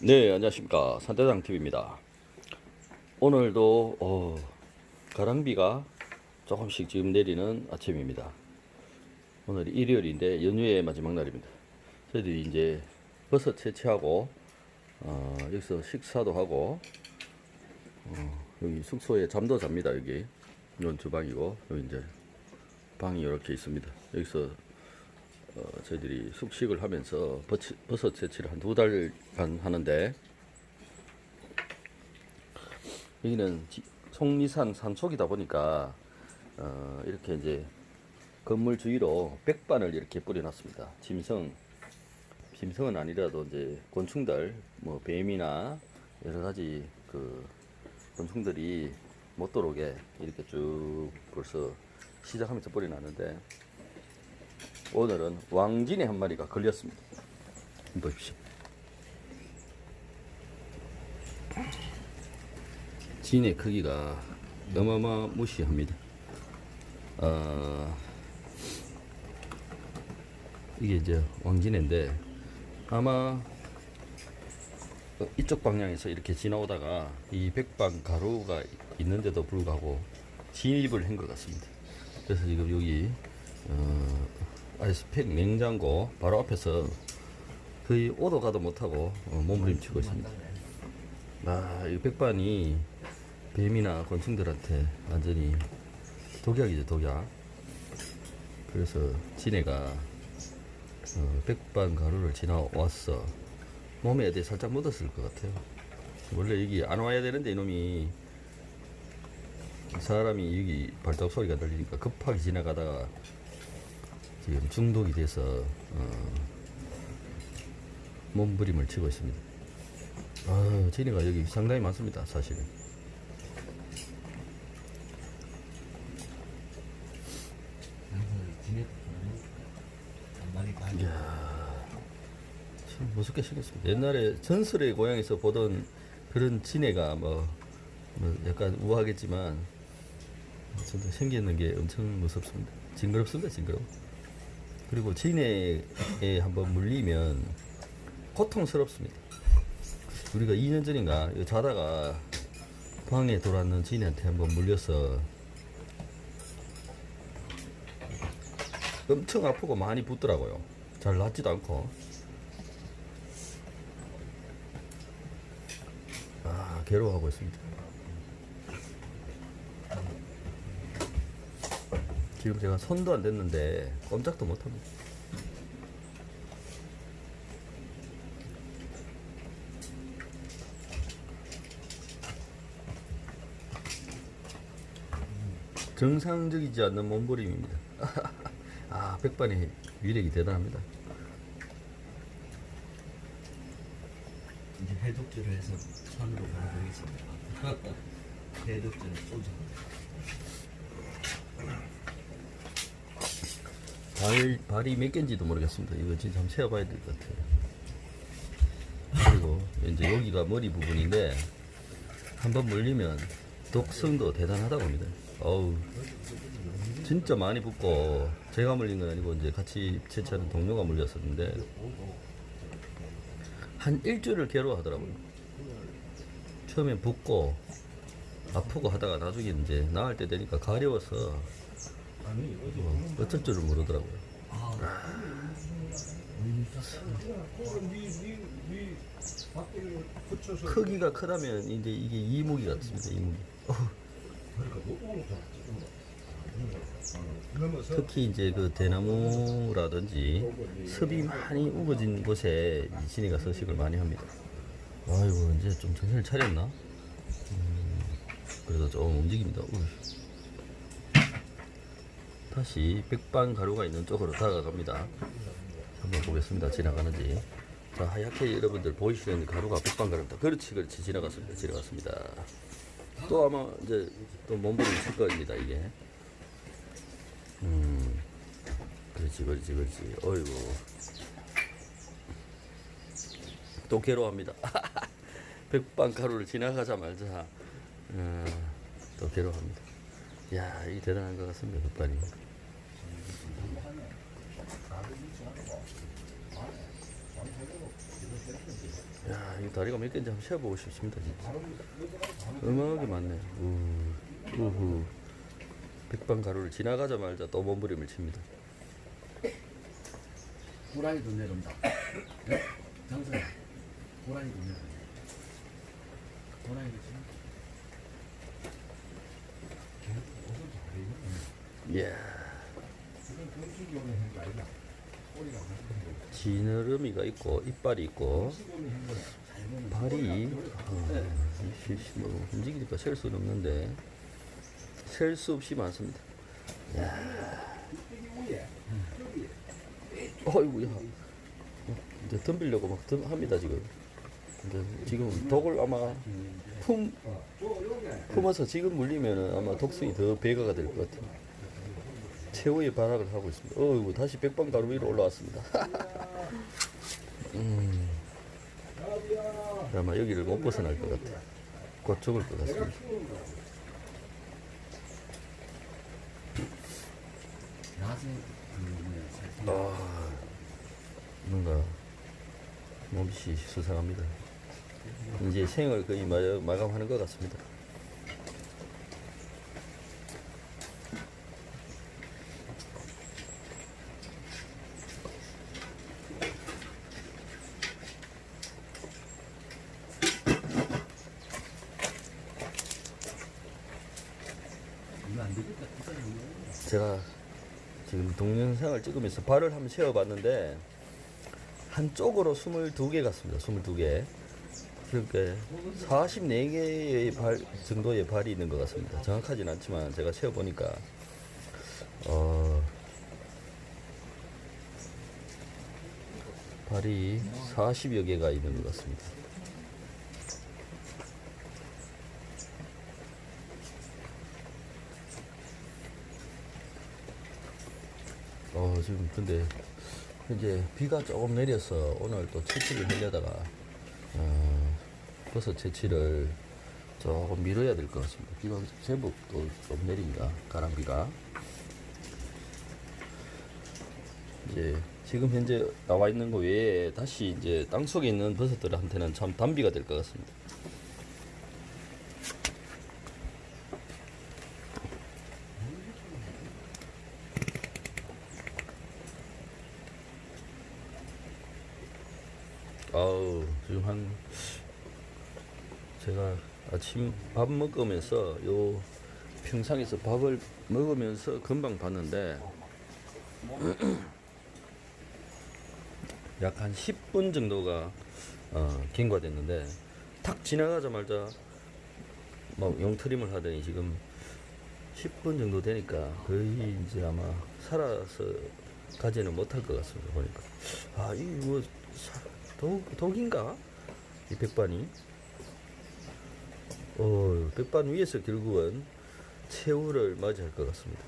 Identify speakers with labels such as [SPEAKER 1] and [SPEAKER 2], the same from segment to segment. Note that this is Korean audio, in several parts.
[SPEAKER 1] 네, 안녕하십니까. 산대장 TV입니다. 오늘도 어, 가랑비가 조금씩 지금 내리는 아침입니다. 오늘 일요일인데 연휴의 마지막 날입니다. 저희들이 이제 버섯 채취하고 어, 여기서 식사도 하고 어, 여기 숙소에 잠도 잡니다. 여기 이건 주방이고 여기 이제 방이 이렇게 있습니다. 여기서 어, 저희들이 숙식을 하면서 버치, 버섯 채취를 한 두 달간 하는데 여기는 지- 속리산 산속이다 보니까 어, 이렇게 이제 건물 주위로 백반을 이렇게 뿌려놨습니다. 짐승, 짐승은 아니라도 이제 곤충들, 뭐 뱀이나 여러 가지 그 곤충들이 못 들어오게 이렇게 쭉 벌써 시작하면서 뿌려놨는데 오늘은 왕진의 한 마리가 걸렸습니다. 보십시오. 진의 크기가 어마어마무시합니다. 어, 이게 이제 왕진인데 아마 어, 이쪽 방향에서 이렇게 지나오다가 이 백방 가루가 있는데도 불구하고 진입을 한 것 같습니다. 그래서 지금 여기 어, 아이스팩 냉장고 바로 앞에서 거의 오도 가도 못하고 어, 몸부림치고 있습니다. 아, 이 백반이 뱀이나 곤충들한테 완전히 독약이죠, 독약. 그래서 지네가 어, 백반 가루를 지나왔어. 몸에 애들 살짝 묻었을 것 같아요. 원래 여기 안 와야 되는데 이놈이 사람이 여기 발작 소리가 들리니까 급하게 지나가다가 지금 중독이 돼서 어, 몸부림을 치고 있습니다. 아, 지네가 여기 상당히 많습니다, 사실은. 참 무섭게 생겼습니다. 옛날에 전설의 고향에서 보던 그런 진해가 뭐, 뭐 약간 우아하겠지만 생기는 게 엄청 무섭습니다. 징그럽습니다, 징그러워. 그리고 진해에 한번 물리면 고통스럽습니다. 우리가 2년 전인가 자다가 방에 돌아왔는 진해한테 한번 물려서 엄청 아프고 많이 붓더라고요. 잘 낫지도 않고. 아, 괴로워하고 있습니다. 지금 제가 손도 안 댔는데 꼼짝도 못합니다. 정상적이지 않는 몸부림입니다. 아, 백반의 위력이 대단합니다.
[SPEAKER 2] 이제 해독제를 해서 산으로 보내드리겠습니다. 해독제는 소주.
[SPEAKER 1] 발, 발이 몇 개인지도 모르겠습니다. 이거 진짜 한번 세어봐야 될 것 같아요. 그리고 이제 여기가 머리 부분인데 한번 물리면 독성도 대단하다고 합니다. 어우, 진짜 많이 붓고 제가 물린 건 아니고 이제 같이 채취하는 동료가 물렸었는데 한 일주일을 괴로워하더라고요. 처음엔 붓고 아프고 하다가 나중에 이제 나을 때 되니까 가려워서 뭐 어쩔 줄을 모르더라고요. 크기가 크다면 이제 이게 이무기 같습니다. 이무기. 특히 이제 그 대나무라든지 습이 많이 우거진 곳에 이 진이가 서식을 많이 합니다. 아이고 이제 좀 정신을 차렸나? 음, 그래도 좀 움직입니다. 우이. 다시 백반 가루가 있는 쪽으로 다가갑니다. 한번 보겠습니다. 지나가는지. 자, 하얗게 여러분들 보이시는 가루가 백반 가루입니다. 그렇지, 그렇지. 지나갔습니다. 지나갔습니다. 또 아마 이제 또 몸부림 칠 겁니다. 이게. 음, 그렇지, 그렇지, 그렇지. 어이구. 또 괴로워합니다. 백반 가루를 지나가자마자 어, 또 괴로워합니다. 야, 이게 대단한 것 같습니다. 백반이. 야, 이거 다리가 몇 개인지 한번 세어보고 싶습니다 진짜 어마어마하게 많네 우, 우후 백반 가루를 지나가자마자 또 몸부림을 칩니다
[SPEAKER 2] 호랑이도 내려온다. 네? 장사야. 호랑이도 내려온다. 호랑이도 지금 걔는 옷을 꼬리가
[SPEAKER 1] 지느러미가 있고 이빨이 있고 발이 어, 이- 이- 뭐 움직이니까 셀 수는 없는데 셀 수 없이 많습니다.
[SPEAKER 2] 여기
[SPEAKER 1] 어이구야. 이제 덤비려고 막 덤, 합니다 지금. 지금 독을 아마 품,
[SPEAKER 2] 어,
[SPEAKER 1] 품어서 지금 물리면은 아마 독성이 더 배가가 될 것 같아요 최후의 발악을 하고 있습니다. 어이구 다시 백방 가루 위로 올라왔습니다. 음, 아마 여기를 못 벗어날 것 같아요 곧 죽을 것 같습니다.
[SPEAKER 2] 그
[SPEAKER 1] 아, 뭔가 몸이 수상합니다. 이제 생을 거의 마, 마감하는 것 같습니다.
[SPEAKER 2] 이거 안 되겠다. 그 사람이
[SPEAKER 1] 제가 지금 동영상을 찍으면서 발을 한번 세어봤는데 한쪽으로 22개 같습니다. 22개. 그러니까 44개의 발 정도의 발이 있는 것 같습니다. 정확하진 않지만 제가 세어보니까 어, 발이 40여 개가 있는 것 같습니다. 어, 지금 근데 이제 비가 조금 내려서 오늘 또 채취를 하려다가 어, 버섯 채취를 조금 미뤄야 될 것 같습니다. 비가 제법 또 좀 내립니다. 가랑비가. 이제 지금 현재 나와 있는 거 외에 다시 이제 땅 속에 있는 버섯들한테는 참 단비가 될 것 같습니다. 아우 지금 한 제가 아침 밥 먹으면서 요 평상에서 밥을 먹으면서 금방 봤는데 약 한 10분 정도가 어, 경과됐는데 탁 지나가자마자 막 용트림을 하더니 지금 10분 정도 되니까 거의 이제 아마 살아서 가지는 못할 것 같습니다 보니까. 아 이거 뭐 사- 독, 독인가? 이 백반이? 어 백반 위에서 결국은 새우를 맞이할 것 같습니다.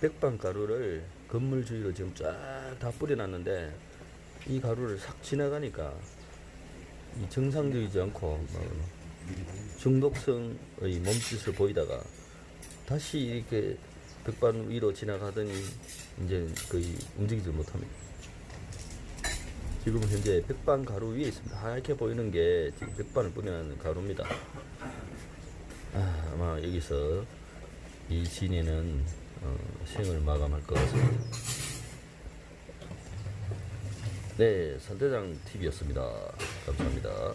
[SPEAKER 1] 백반 가루를 건물 주위로 지금 쫙 다 뿌려놨는데 이 가루를 싹 지나가니까 이 정상적이지 않고 뭐 중독성의 몸짓을 보이다가 다시 이렇게 백반 위로 지나가더니 이제 거의 움직이지 못합니다. 지금 현재 백반 가루 위에 있습니다. 하얗게 보이는 게 지금 백반을 뿌려놓은 가루입니다. 아, 아마 여기서 이 진해는 어, 생을 마감할 것 같습니다. 네, 선대장 TV였습니다. 감사합니다.